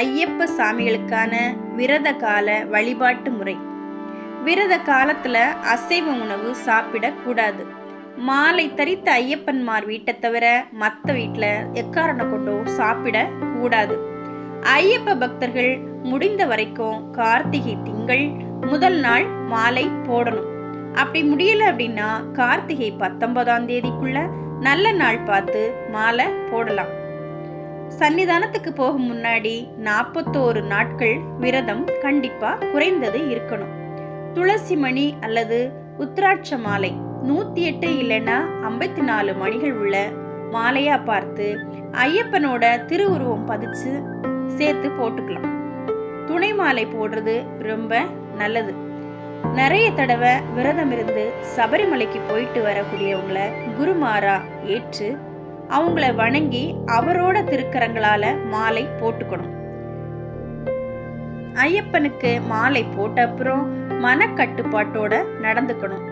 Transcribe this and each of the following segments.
ஐயப்ப சாமிகளுக்கான விரத கால வழிபாட்டு முறை. விரத காலத்துல அசைவ உணவு சாப்பிடக்கூடாது. மாலை தரித்த ஐயப்பன்மார் வீட்டை தவிர மற்ற வீட்டில் எக்காரணம் கொண்டோ சாப்பிட கூடாது ஐயப்ப பக்தர்கள் முடிந்த வரைக்கும் கார்த்திகை திங்கள் முதல் நாள் மாலை போடணும். அப்படி முடியல அப்படின்னா கார்த்திகை பத்தொன்பதாம் தேதிக்குள்ள நல்ல நாள் பார்த்து மாலை போடலாம். சன்னிதானத்துக்கு போகும் முன்னாடி நாற்பத்தோரு நாட்கள் விரதம் கண்டிப்பா குறைந்தது இருக்கணும். துளசி மணி அல்லது உத்ராட்ச மாலை நூத்தி எட்டு இல்லைன்னா ஐம்பத்தி நாலு மணிகள் உள்ள மாலையா பார்த்து ஐயப்பனோட திருவுருவம் பதிச்சு சேர்த்து போட்டுக்கலாம். துணை மாலை போடுறது ரொம்ப நல்லது. நிறைய தடவை விரதம் இருந்து சபரிமலைக்கு போயிட்டு வரக்கூடியவங்கள குருமாரா ஏற்று அவங்கள வணங்கி அவரோட திருக்கரங்களால மாலை போட்டுக்கணும். ஐயப்பனுக்கு மாலை போட்ட அப்புறம் மனக்கட்டுப்பாட்டோட நடந்துக்கணும்.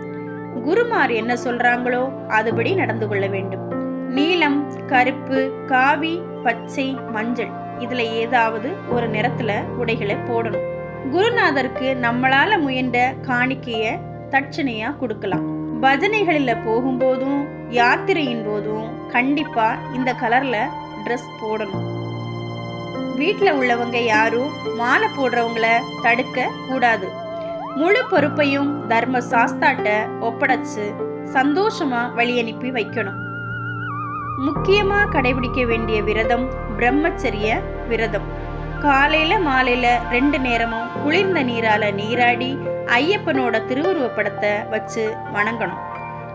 குருமார் என்ன சொல்றாங்களோ அதுபடி நடந்து கொள்ள வேண்டும். நீலம் கருப்பு காவி பச்சை மஞ்சள் இதுல ஏதாவது ஒரு நிறத்துல உடைகளை போடணும். குருநாதருக்கு நம்மளால முயன்ற காணிக்கைய தட்சணையா கொடுக்கலாம். பஜனைகளில் போகும்போதும் யாத்திரையின் போதும் கண்டிப்பாக இந்த கலரில் ட்ரெஸ் போடணும். வீட்டில் உள்ளவங்க யாரும் மாலை போடுறவங்கள தடுக்க கூடாது. முழு பொறுப்பையும் தர்ம சாஸ்தாட்ட ஒப்படைச்சு சந்தோஷமா வழியனுப்பி வைக்கணும். முக்கியமாக கடைபிடிக்க வேண்டிய விரதம் பிரம்மச்சரிய விரதம். காலையில மாலையில ரெண்டு நேரமும் குளிர்ந்த நீரால நீராடி ஐயப்பனோட திருவுருவப்படத்தை வச்சு வணங்கணும்.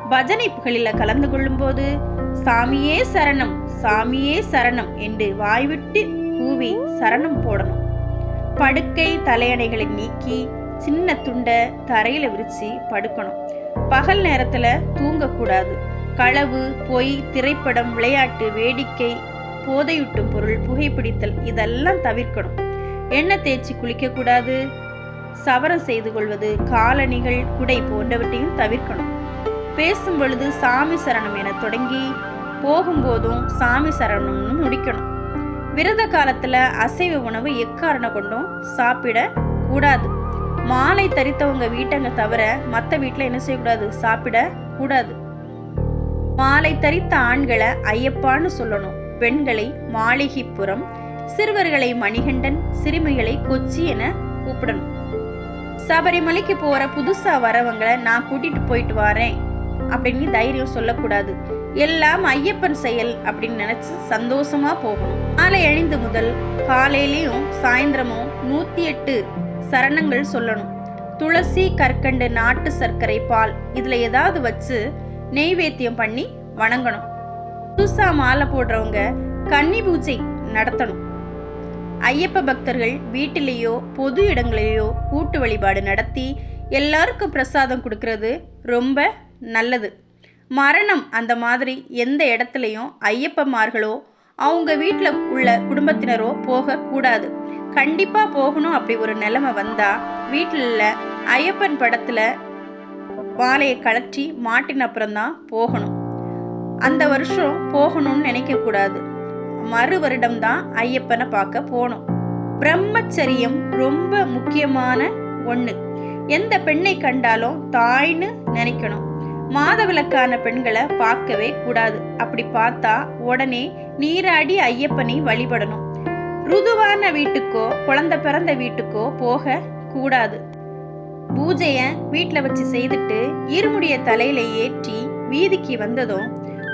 பஜனை புகழில கலந்து கொள்ளும்போது சாமியே சரணம் சாமியே சரணம் என்று வாய்விட்டு கூவி சரணம் போடணும். படுக்கை தலையணைகளை நீக்கி சின்ன துண்டை தரையில விரிச்சு படுக்கணும். பகல் நேரத்துல தூங்கக்கூடாது. களவு பொய் திரைப்படம் விளையாட்டு வேடிக்கை போதையூட்டும் பொருள் புகைப்பிடித்தல் இதெல்லாம் தவிர்க்கணும். எண்ணெய் தேய்ச்சி குளிக்கக்கூடாது. சவரம் செய்து கொள்வது காலணிகள் குடை போன்றவற்றையும் தவிர்க்கணும். பேசும் பொழுது சாமி சரணம் என தொடங்கி போகும்போதும் சாமி சரணம்னு முடிக்கணும். விரத காலத்தில் அசைவ உணவு எக்காரணம் கொண்டும் சாப்பிட கூடாது. மாலை தரித்தவங்க வீட்டங்க தவிர மற்ற வீட்டில் என்ன செய்யக்கூடாது? சாப்பிட கூடாது. மாலை தரித்த ஆண்களை ஐயப்பான்னு சொல்லணும். பெண்களை மாளிகைப்புறம் சிறுவர்களை மணிகண்டன் சிறுமிகளை கொச்சி என கூப்பிடணும். சபரிமலைக்கு போற புதுசா வரவங்களை நான் கூட்டிட்டு போயிட்டு வரேன் அப்படின்னு தைரியம் சொல்லக்கூடாது. எல்லாம் ஐயப்பன் செயல் அப்படின்னு நினைச்சு சந்தோஷமா போகணும். காலை எழுந்து முதல் காலையிலையும் சாயந்தரமும் நூத்தி எட்டு சரணங்கள் சொல்லணும். துளசி கற்கண்டு நாட்டு சர்க்கரை பால் இதுல ஏதாவது வச்சு நெய்வேத்தியம் பண்ணி வணங்கணும். புதுசாக மாலை போடுறவங்க கன்னி பூஜை நடத்தணும். ஐயப்ப பக்தர்கள் வீட்டிலேயோ பொது இடங்களிலேயோ கூட்டு வழிபாடு நடத்தி எல்லாருக்கும் பிரசாதம் கொடுக்கறது ரொம்ப நல்லது. மரணம் அந்த மாதிரி எந்த இடத்துலையும் ஐயப்பமார்களோ அவங்க வீட்டில் உள்ள குடும்பத்தினரோ போகக்கூடாது. கண்டிப்பாக போகணும் அப்படி ஒரு நிலைமை வந்தால் வீட்டில் உள்ள ஐயப்பன் படத்தில் மாலையை கழற்றி மாட்டின அப்புறம்தான் போகணும். அந்த வருஷம் போகணும்னு நினைக்கக்கூடாது. மறு வருடம்தான் ஐயப்பனை பார்க்க போகணும் பிரம்மச்சரியம் ரொம்ப முக்கியமான ஒன்று எந்த பெண்ணை கண்டாலும் தாய்னு நினைக்கணும். மாதவிலக்கான பெண்களை பார்க்கவே கூடாது. அப்படி பார்த்தா உடனே நீராடி ஐயப்பனை வழிபடணும். ருதுவான வீட்டுக்கோ குழந்தை பிறந்த வீட்டுக்கோ போக கூடாது. பூஜையை வீட்டில் வச்சு செய்துட்டு இருமுடிய தலையில ஏற்றி வீதிக்கு வந்ததும்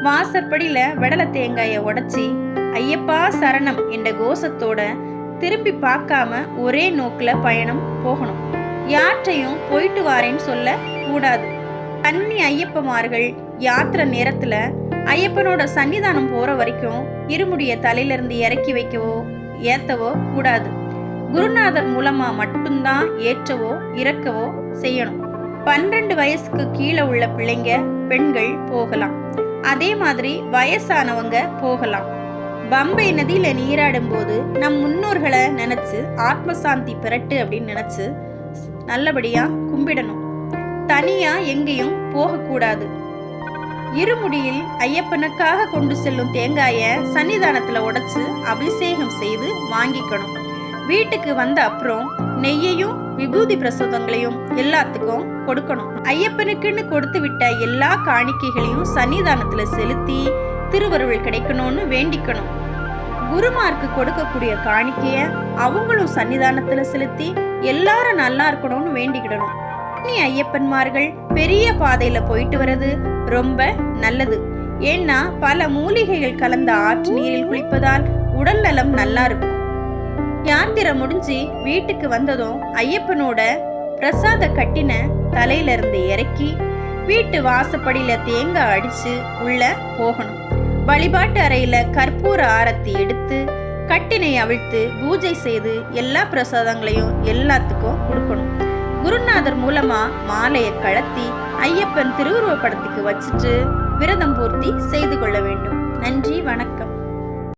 வாசற்படியில் வெடலை தேங்காயை உடச்சி ஐயப்பா சரணம் என்ற கோஷத்தோட திரும்பி பார்க்காம ஒரே நோக்கில் பயணம் போகணும். யாற்றையும் போயிட்டு வாரேன்னு சொல்ல கூடாது. கன்னி ஐயப்பமார்கள் யாத்திரை நேரத்தில் ஐயப்பனோட சன்னிதானம் போகிற வரைக்கும் இருமுடிய தலையிலிருந்து இறக்கி வைக்கவோ ஏற்றவோ கூடாது. குருநாதர் மூலமாக மட்டும்தான் ஏற்றவோ இறக்கவோ செய்யணும். பன்னிரண்டு வயசுக்கு கீழே உள்ள பிள்ளைங்க பெண்கள் போகலாம். அதே மாதிரி வயசானவங்க போகலாம். பம்பை நதியில நீராடும் போது நம் முன்னோர்களை நினைச்சு ஆத்மசாந்தி பெறட்டு அப்படின்னு நினைச்சு நல்லபடியா கும்பிடணும். தனியா எங்கேயும் போகக்கூடாது. இருமுடியில் ஐயப்பனுக்காக கொண்டு செல்லும் தேங்காய சன்னிதானத்துல உடைச்சு அபிஷேகம் செய்து வாங்கிக்கணும். வீட்டுக்கு வந்த அப்புறம் நெய்யையும் விபூதி பிரசாதங்களையும் எல்லாத்துக்கும் கொடுக்கணும். ஐயப்பனுக்குன்னு கொடுத்து விட்ட எல்லா காணிக்கைகளையும் சன்னிதானத்துல செலுத்தி திருவருள் கிடைக்கணும்னு வேண்டிக்கணும். குருமார்க்கு கொடுக்கக்கூடிய காணிக்கைய அவங்களும் சன்னிதானத்துல செலுத்தி எல்லாரும் நல்லா இருக்கணும்னு வேண்டிக்கிடணும். நீ ஐயப்பன்மார்கள் பெரிய பாதையில போயிட்டு வர்றது ரொம்ப நல்லது. ஏன்னா பல மூலிகைகள் கலந்த ஆற்று நீரில் குளிப்பதால் உடல் நலம் நல்லா இருக்கும். யாத்திரை முடிஞ்சு வீட்டுக்கு வந்ததும் ஐயப்பனோட பிரசாத கட்டின தலையில இருந்து இறக்கி வீட்டு வாசப்படியில தேங்காய் அடிச்சு உள்ள போகணும். வழிபாட்டு அறையில கற்பூர ஆரத்தி எடுத்து கட்டினை அவிழ்த்து பூஜை செய்து எல்லா பிரசாதங்களையும் எல்லாத்துக்கும் கொடுக்கணும். குருநாதர் மூலமா மாலையை கழத்தி ஐயப்பன் திருவுருவப்படத்துக்கு வச்சுட்டு விரதம் பூர்த்தி செய்து கொள்ள வேண்டும். நன்றி வணக்கம்.